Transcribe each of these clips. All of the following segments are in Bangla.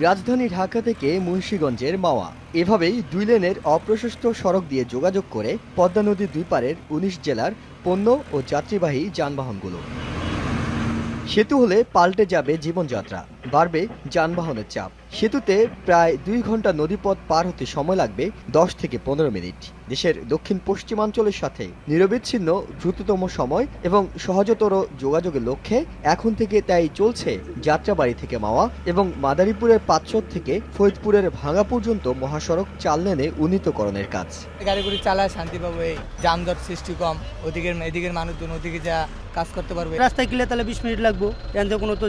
রাজধানী ঢাকা থেকে মুন্সীগঞ্জের মাওয়া। এভাবেই দুই লেনের অপ্রশস্ত সড়ক দিয়ে যোগাযোগ করে পদ্মা নদীর দুই পারের উনিশ জেলার পণ্য ও যাত্রীবাহী যানবাহনগুলো। সেতু হলে পাল্টে যাবে জীবনযাত্রা। বাড়বে যানবাহনের চাপ। সেতুতে প্রায় দুই ঘণ্টা নদীপথ পার হতে সময় লাগবে দশ থেকে পনেরো মিনিট। দেশের দক্ষিণ পশ্চিমাঞ্চলের সাথে নিরবিচ্ছিন্ন দ্রুততম সময় এবং সহজতর যোগাযোগের লক্ষ্যে এখন থেকে তাই চলছে যাত্রাবাড়ি থেকে মাওয়া এবং মাদারীপুরের পাঁচশো থেকে ফরিদপুরের ভাঙা পর্যন্ত মহাসড়ক চার লেনে উন্নীতকরণের কাজ। গাড়িগুলি চালায় শান্তি পাবো এই যানজট সৃষ্টি কম ওদিকের এদিকের মানুষজন ওদিকে যা কাজ করতে পারবে। রাস্তায় গেলে তাহলে বিশ মিনিট লাগবো এখান কোনো তো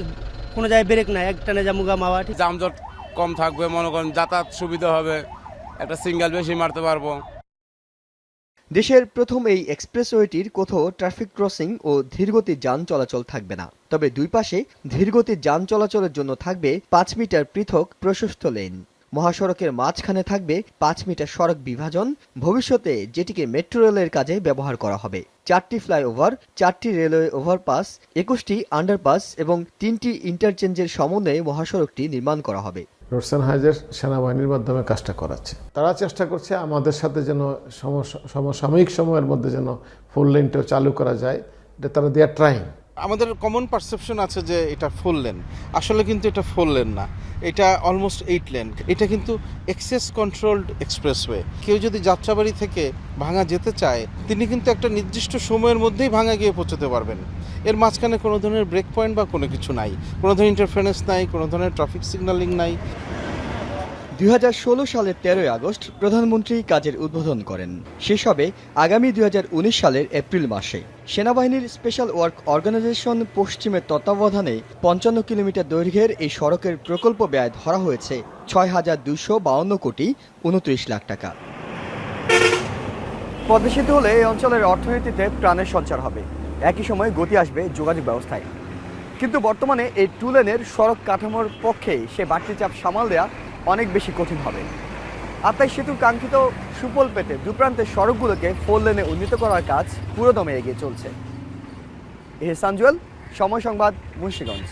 কোনো জায়গায় ব্রেক নাই এক টানে জামুগা মাওয়া ঠিক। যানজট কম থাকবে মনে করেন যাতায়াত সুবিধা হবে একটা সিঙ্গেল বেশি মারতে পারব। দেশের প্রথম এই এক্সপ্রেসওয়েটির কোথাও ট্রাফিক ক্রসিং ও ধীরগতির যান চলাচল থাকবে না। তবে দুই পাশে ধীরগতির যান চলাচলের জন্য থাকবে পাঁচ মিটার পৃথক প্রশস্ত লেন। মহাসড়কের মাঝখানে থাকবে পাঁচ মিটার সড়ক বিভাজন। ভবিষ্যতে যেটিকে মেট্রো রেলের কাজে ব্যবহার করা হবে। চারটি ফ্লাইওভার, চারটি রেলওয়ে ওভারপাস, একুশটি আন্ডারপাস এবং তিনটি ইন্টারচেঞ্জের সমন্বয়ে মহাসড়কটি নির্মাণ করা হবে। রোডসেন হাইজের সেনাবাহিনীর মাধ্যমে কাজটা করাচ্ছে তারা চেষ্টা করছে আমাদের সাথে যেন সম- সমসাময়িক সময়ের মধ্যে যেন ফুল লেনটাও চালু করা যায়। এটা তারা দেয়ার ট্রাইং আমাদের কমন পারসেপশন আছে যে এটা ফোর লেন আসলে কিন্তু এটা ফোর লেন না। এটা অলমোস্ট এইট লেন এটা কিন্তু এক্সেস কন্ট্রোলড এক্সপ্রেসওয়ে কেউ যদি যাত্রাবাড়ি থেকে ভাঙা যেতে চায়, তিনি কিন্তু একটা নির্দিষ্ট সময়ের মধ্যেই ভাঙা গিয়ে পৌঁছতে পারবেন। এর মাঝখানে কোনো ধরনের ব্রেক পয়েন্ট বা কোনো কিছু নাই। কোনো ধরনের ইন্টারফারেন্স নাই, কোনো ধরনের ট্রাফিক সিগন্যালিং নাই। দুই হাজার ষোলো সালের তেরোই আগস্ট প্রধানমন্ত্রী কাজের উদ্বোধন করেন। শেষ হবে আগামী দুই সালের এপ্রিল মাসে। সেনাবাহিনীর স্পেশাল ওয়ার্ক অর্গানাইজেশন পশ্চিমের তত্ত্বাবধানে পঞ্চান্ন কিলোমিটার দৈর্ঘ্যের এই সড়কের প্রকল্প ব্যয় ধরা হয়েছে ছয় হাজার দুশো কোটি উনত্রিশ লাখ টাকা। পদ্মা সেতু হলে এই অঞ্চলের অর্থনীতিতে প্রাণের সঞ্চার হবে। একই সময় গতি আসবে যোগাযোগ ব্যবস্থায়। কিন্তু বর্তমানে এই টু লেনের সড়ক কাঠামোর পক্ষে সে বাড়তি চাপ সামাল দেওয়া অনেক বেশি কঠিন হবে। তাই সেতুর কাঙ্ক্ষিত সুফল পেতে দুপ্রান্তের সড়কগুলোকে ফোর লেনে উন্নীত করার কাজ পুরোদমে এগিয়ে চলছে। এহসান জুয়েল সময় সংবাদ মুন্সিগঞ্জ।